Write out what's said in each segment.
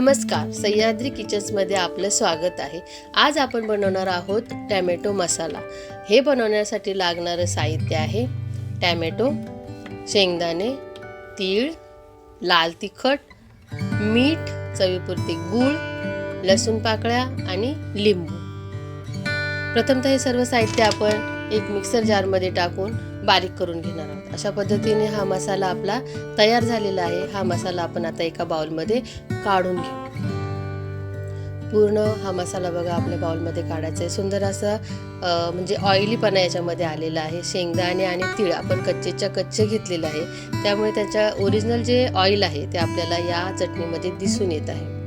नमस्कार सह्याद्री किचन्समध्ये आपलं स्वागत आहे. आज आपण बनवणार आहोत टॅमॅटो मसाला. हे बनवण्यासाठी लागणारं साहित्य आहे टॅमॅटो शेंगदाणे तीळ लाल तिखट मीठ चवीपुरती गूळ लसूण पाकळ्या आणि लिंबू. प्रथमतः हे सर्व साहित्य आपण एक मिक्सर जारमध्ये टाकून बारीक करून घेणार आहोत. अशा पद्धतीने हा मसाला आपला तयार झालेला आहे. हा मसाला आपण आता एका बाउलमध्ये काढून घेऊ. पूर्ण हा मसाला बघा आपल्या बाउलमध्ये काढायचा आहे. सुंदर असा म्हणजे ऑइलीपणा याच्यामध्ये आलेला आहे. शेंगदाणे आणि तीळ आपण कच्चेच्या कच्चे घेतलेलं आहे. त्यामुळे त्याच्या ओरिजिनल जे ऑइल आहे ते आपल्याला या चटणीमध्ये दिसून येत आहे.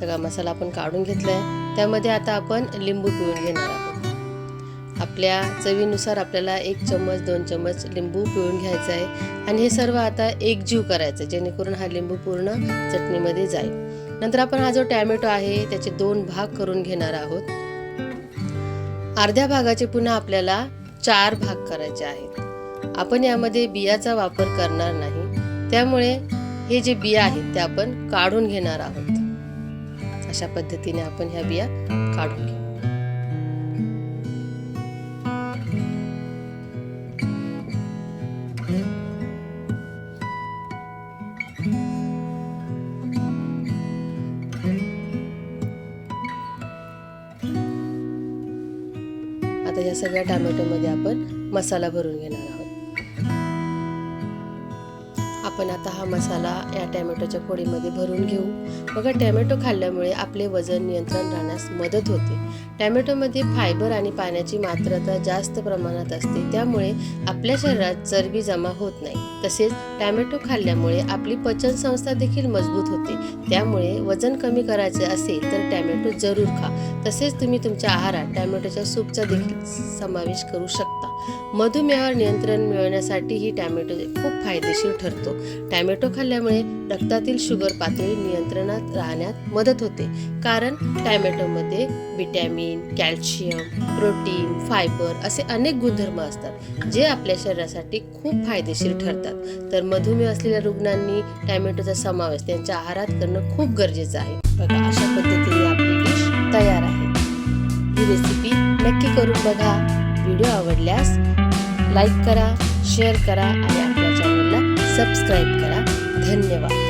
सगळा मसाला आपण काढून घेतला आहे त्यामध्ये आता आपण लिंबू पिळून घेणार आहोत. आपल्या चवीनुसार आपल्याला एक चम्मच दोन चम्मच लिंबू पिळून घ्यायचा आहे. आणि हे सर्व आता एकजीव करायचं आहे जेणेकरून हा लिंबू पूर्ण चटणीमध्ये जाईल. नंतर आपण हा जो टॅमॅटो आहे त्याचे दोन भाग करून घेणार आहोत. अर्ध्या भागाचे पुन्हा आपल्याला चार भाग करायचे आहेत. आपण यामध्ये बियाचा वापर करणार नाही. त्यामुळे हे जे बिया आहेत ते आपण काढून घेणार आहोत. अशा पद्धतीने आपण ह्या बिया काढून घेऊ. आता या सगळ्या टॅमॅटोमध्ये आपण मसाला भरून घेणार आहोत. आपण आता हा मसाला या टॅमॅटोच्या पोळीमध्ये भरून घेऊ. बघा टॅमॅटो खाल्ल्यामुळे आपले वजन नियंत्रण राहण्यास मदत होते. टॅमॅटोमध्ये फायबर आणि पाण्याची मात्रता जास्त प्रमाणात असते त्यामुळे आपल्या शरीरात चरबी जमा होत नाही. तसेच टॅमॅटो खाल्ल्यामुळे आपली पचन संस्था देखील मजबूत होते. त्यामुळे वजन कमी करायचे असेल तर टॅमॅटो जरूर खा. तसेच तुम्ही तुमच्या आहारात टॅमॅटोच्या सूपचा देखील समावेश करू शकता. मधुमेहावर नियंत्रण मिळवण्यासाठी ही टॅमॅटो खूप फायदेशीर ठरतो. टॅमॅटो खाल्ल्यामुळे रक्तातील शुगर पातळी नियंत्रणात राहण्यात मदत होते. कारण टॅमॅटोमध्ये विटॅमिन कॅल्शियम प्रोटीन फायबर असे अनेक गुणधर्म असतात जे आपल्या शरीरासाठी खूप फायदेशीर ठरतात. तर मधुमेह असलेल्या रुग्णांनी टॅमॅटोचा समावेश त्यांच्या आहारात करणं खूप गरजेचं आहे. बघा अशा पद्धतीने ही रेसिपी नक्की करून बघा. व्हिडिओ आवडल्यास लाईक करा शेअर करा आणि आपल्या चॅनलला सबस्क्राईब करा. धन्यवाद.